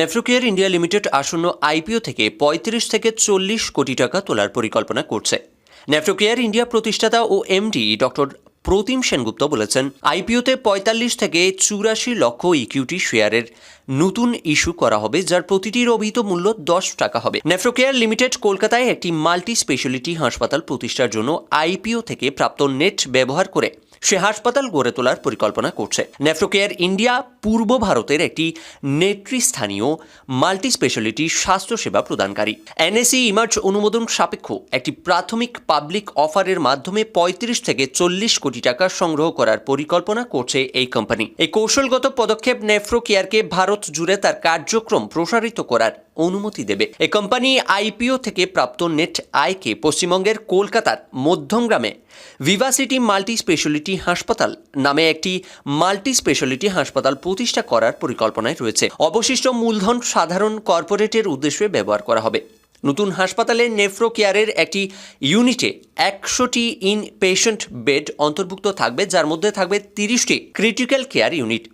Nephrocare India limited আসন্ন IPO থেকে পঁয়ত্রিশ থেকে চল্লিশ কোটি টাকা তোলার পরিকল্পনা করছে। নেফ্রোকেয়ার ইন্ডিয়া প্রতিষ্ঠাতা ও এমডি ডক্টর প্রতিম সেনগুপ্ত বলেছেন, আইপিওতে পঁয়তাল্লিশ থেকে চুরাশি লক্ষ ইকুইটি শেয়ারের নতুন ইস্যু করা হবে, যার প্রতিটির অভিহিত মূল্য দশ টাকা হবে। নেফ্রোকেয়ার লিমিটেড কলকাতায় একটি মাল্টি স্পেশালিটি হাসপাতাল প্রতিষ্ঠার জন্য আইপিও থেকে প্রাপ্ত নেট ব্যবহার করে সে হাসপাতাল গড়ে তোলার পরিকল্পনা করছে। নেফ্রোকেয়ার ইন্ডিয়া পূর্ব ভারতের একটি নেতৃস্থানীয় মাল্টি স্পেশালিটি স্বাস্থ্যসেবা প্রদানকারী। এনএসি ইমার্জ অনুমোদন সাপেক্ষ একটি প্রাথমিক পাবলিক অফারের মাধ্যমে পঁয়ত্রিশ থেকে চল্লিশ কোটি টাকা সংগ্রহ করার পরিকল্পনা করছে এই কোম্পানি। এই কৌশলগত পদক্ষেপ নেফ্রোকেয়ারকে ভারত জুড়ে তার কার্যক্রম প্রসারিত করার অনুমতি দেবে। এই কোম্পানি আইপিও থেকে প্রাপ্ত নেট আয়কে পশ্চিমবঙ্গের কলকাতার মধ্যমগ্রামে ভিভাসিটি মাল্টি স্পেশালিটি হাসপাতাল নামে একটি মাল্টি স্পেশালিটি হাসপাতাল প্রতিষ্ঠা করার পরিকল্পনায় রয়েছে। অবশিষ্ট মূলধন সাধারণ কর্পোরেটের উদ্দেশ্যে ব্যবহার করা হবে। নতুন হাসপাতালে নেফ্রো কেয়ারের একটি ইউনিটে একশোটি ইন পেশেন্ট বেড অন্তর্ভুক্ত থাকবে, যার মধ্যে থাকবে তিরিশটি critical care unit.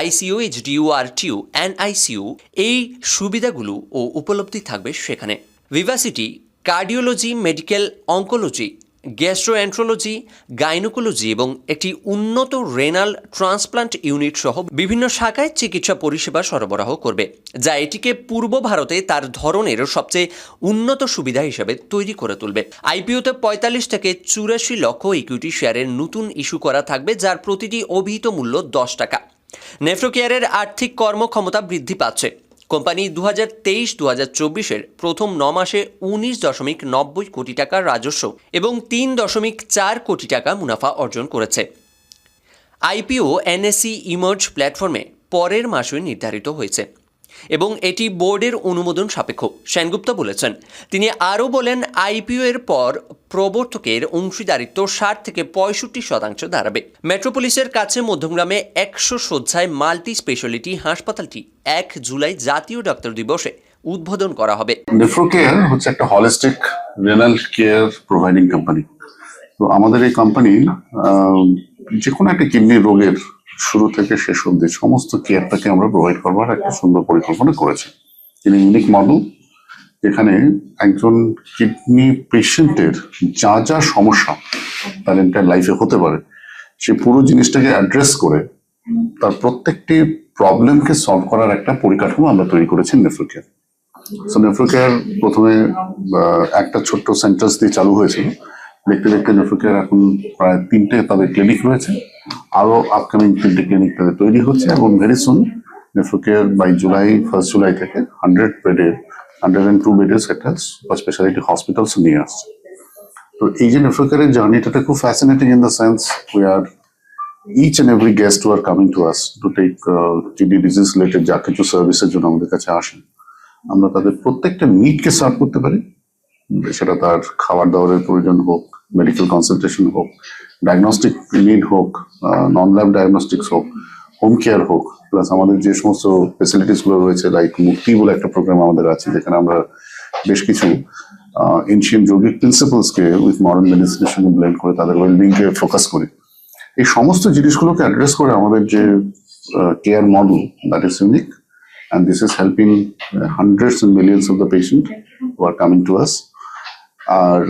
ICU, HDU, RTU, NICU এই সুবিধাগুলো ও উপলব্ধি থাকবে সেখানে। Vivacity cardiology, medical, oncology gastroenterology, gynaecology এবং একটি উন্নত রেনাল ট্রান্সপ্লান্ট ইউনিট সহ বিভিন্ন শাখায় চিকিৎসা পরিষেবা সরবরাহ করবে, যা এটিকে পূর্ব ভারতে তার ধরনের সবচেয়ে উন্নত সুবিধা হিসেবে তৈরি করে তুলবে। আইপিওতে পঁয়তাল্লিশ থেকে চুরাশি লক্ষ ইকুইটি শেয়ারের নতুন ইস্যু করা থাকবে, যার প্রতিটি অভিহিত মূল্য দশ টাকা। নেফ্রোকেয়ারের আর্থিক কর্মক্ষমতা বৃদ্ধি পাচ্ছে। কোম্পানি দু হাজার তেইশ দু হাজার চব্বিশের প্রথম ন মাসে উনিশ দশমিক নব্বই কোটি টাকার রাজস্ব এবং তিন দশমিক চার কোটি টাকা মুনাফা অর্জন করেছে। আইপিও এনএসসি ইমার্জ প্ল্যাটফর্মে পরের মাসে নির্ধারিত হয়েছে। এবং এটি বোর্ডের অনুমোদন সাপেক্ষ। সেনগুপ্ত বলেছেন, তিনি আরও বলেন, আইপিও এর পর প্রবর্তকের অংশীদারিত্ব ষাট থেকে পঁয়ষট্টি শতাংশ দাঁড়াবে। মেট্রোপলিসের কাছে মধ্যমগ্রামে একশো শয্যায় মাল্টি স্পেশালিটি হাসপাতালটি এক জুলাই জাতীয় ডাক্তার দিবসে উদ্বোধন করা হবে। নেফ্রোকেয়ার হচ্ছে একটা holistic renal care providing company তো আমাদের এই কোম্পানি যে কোনো একটা কিডনি রোগের শুরু থেকে শেষ অব্দি সমস্ত কেয়ারটাকে আমরা প্রোভাইড করবার একটা সুন্দর পরিকল্পনা করেছি। তিনি ইউনিক মডেল যেখানে একজন কিডনি পেশেন্টের যা যা সমস্যা তার এন্টার লাইফে হতে পারে, সে পুরো জিনিসটাকে অ্যাড্রেস করে তার প্রত্যেকটি প্রবলেমকে সলভ করার একটা পরিকাঠামো আমরা তৈরি করেছি নেফ্রোকেয়ার সো নেফ্রোকেয়ার প্রথমে একটা ছোট্ট সেন্টার্স দিয়ে চালু হয়েছিল। দেখতে দেখতে নেফ্রোকেয়ার এখন প্রায় তিনটে তাদের ক্লিনিক রয়েছে। আরও আপকামিং তিনটে ক্লিনিক তাদের তৈরি হচ্ছে এবং very soon Nephrocare by July first July থেকে হান্ড্রেড বেডের হান্ড্রেড অ্যান্ড টু বেডের একটা স্পেশালিটি হসপিটালস নিয়ে আসছে। তো এই যে নেফ্রোকেয়ারের জার্নিটা খুব fascinating in the sense we are each and every guest are coming to us to take uh, kidney disease যা কিছু সার্ভিসের জন্য আমাদের কাছে আসেন আমরা তাদের প্রত্যেকটা নিডকে সার্ভ করতে পারি। সেটা তার খাবার দাবারের প্রয়োজন হোক মেডিকেল কনসালটেশন হোক ডায়াগনস্টিক নিড হোক নন ল্যাব ডায়াগনস্টিক্স হোক হোম কেয়ার হোক প্লাস আমাদের যে সমস্ত ফেসিলিটিসগুলো রয়েছে লাইক মুক্তি বলে একটা প্রোগ্রাম আমাদের আছে, যেখানে আমরা বেশ কিছু এনশিয়ান যৌগিক প্রিন্সিপালসকে উইথ মডার্ন মেডিসিনের সঙ্গে ব্লেন্ড করে তাদের ওয়েলবিং কে ফোকাস করি। এই সমস্ত জিনিসগুলোকে অ্যাড্রেস করে আমাদের যে care model that is unique and this is helping hundreds and millions of the patient who are coming to us আর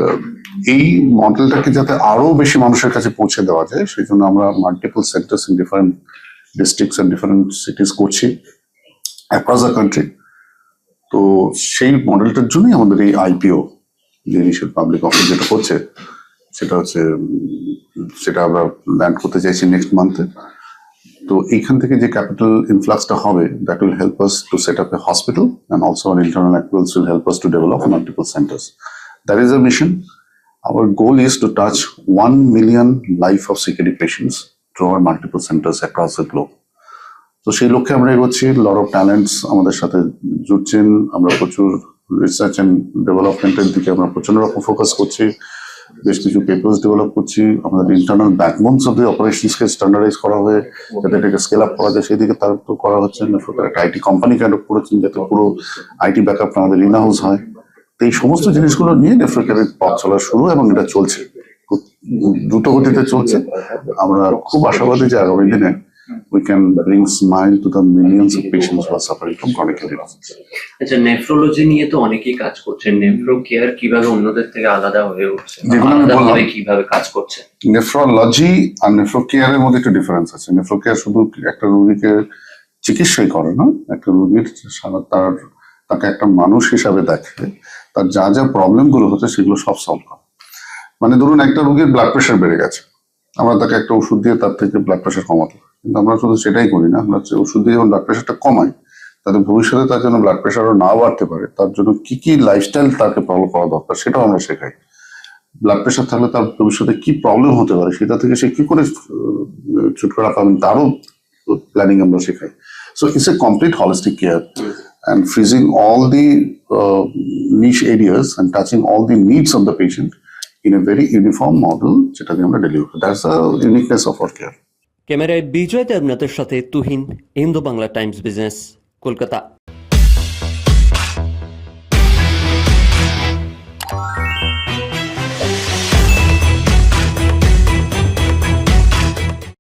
এই মডেলটাকে যাতে আরও বেশি মানুষের কাছে পৌঁছে দেওয়া যায়, সেই জন্য আমরা multiple centres in different districts and different cities করছি অ্যাক্রস দ্য কান্ট্রি তো সেই মডেলটার জন্যই আমাদের এই আইপিও যে ইনিশিয়াল পাবলিক অফার যেটা করছে, সেটা হচ্ছে সেটা আমরা ল্যান্ড করতে চাইছি নেক্সট মান্থে তো এইখান থেকে যে ক্যাপিটাল ইনফ্লাক্সটা হবে that will help us to set up a hospital and also our internal accruals will help us to develop multiple centres that is a mission Our goal is to touch 1 million life of CKD patients through our multiple centers across the globe. তো সেই লক্ষ্যে আমরা এগোচ্ছি lot of talents আমাদের সাথে জুটছেন, আমরা প্রচুর research and ডেভেলপমেন্টের দিকে আমরা প্রচণ্ড রকম ফোকাস করছি, বেশ কিছু পেপার্স ডেভেলপ করছি, আমাদের ইন্টারনাল ব্যাকবোনস অফ দি অপারেশনসকে স্ট্যান্ডার্ডাইজ করা হয়ে, যাতে এটাকে স্কেল আপ করা যায়, সেই দিকে তার করা হচ্ছে একটা আইটি কোম্পানি ক্যান্ড করেছেন, যাতে পুরো আইটি ব্যাকআপ আমাদের ইন হাউস হয় এই সমস্ত জিনিসগুলো নিয়ে নেফ্রোকেয়ারের পথ চলা শুরু এবং এটা চলছে। দ্রুত গতিতে চলছে। আমরা খুব আশাবাদী যে আগামী দিনে we can bring smile to the millions of patients who are suffering from chronic kidney আচ্ছা নেফ্রোলজি নিয়ে তো অনেকেই কাজ করছেন নেফ্রো কেয়ার কীভাবে অন্যদের থেকে আলাদা হয়ে উঠছে? আলাদাভাবে কীভাবে কাজ করছে? নেফ্রোলজি আর নেফ্রোকেয়ারের মধ্যে একটা ডিফারেন্স আছে। নেফ্রোকেয়ার শুধু একটা রোগীকে চিকিৎসাই করে না একটা রোগীর সারা তার তাকে একটা মানুষ হিসাবে দেখে। তার যা যা প্রবলেমগুলো হচ্ছে সেগুলো সব সলভ করে। মানে ধরুন একটা রোগীর ব্লাড প্রেশার বেড়ে গেছে। আমরা তাকে একটা ওষুধ দিয়ে তার থেকে ব্লাড প্রেশার কমাতে কিন্তু আমরা শুধু সেটাই করি না, আমরা ওষুধ দিয়ে যখন ব্লাড প্রেশারটা কমাই তাতে ভবিষ্যতে তার জন্য ব্লাড প্রেশারও না বাড়তে পারে। তার জন্য কি কি লাইফস্টাইল তাকে ফলো করা দরকার সেটাও আমরা শেখাই। ব্লাড প্রেশার থাকলে তার ভবিষ্যতে কি প্রবলেম হতে পারে সেটা থেকে সে কি করে ছুটকারা পাবেন তারও প্ল্যানিং আমরা শেখাই। So it's a complete holistic care and freezing all the niche and touching all the needs of the patient in a very uniform model, যেটা দিয়ে আমরা ডেলিভার করি। That's the uniqueness of our care ক্যামেরায় বিজয় দেবনাথের সাথে Tuhin Indo Bangla Times business, Kolkata.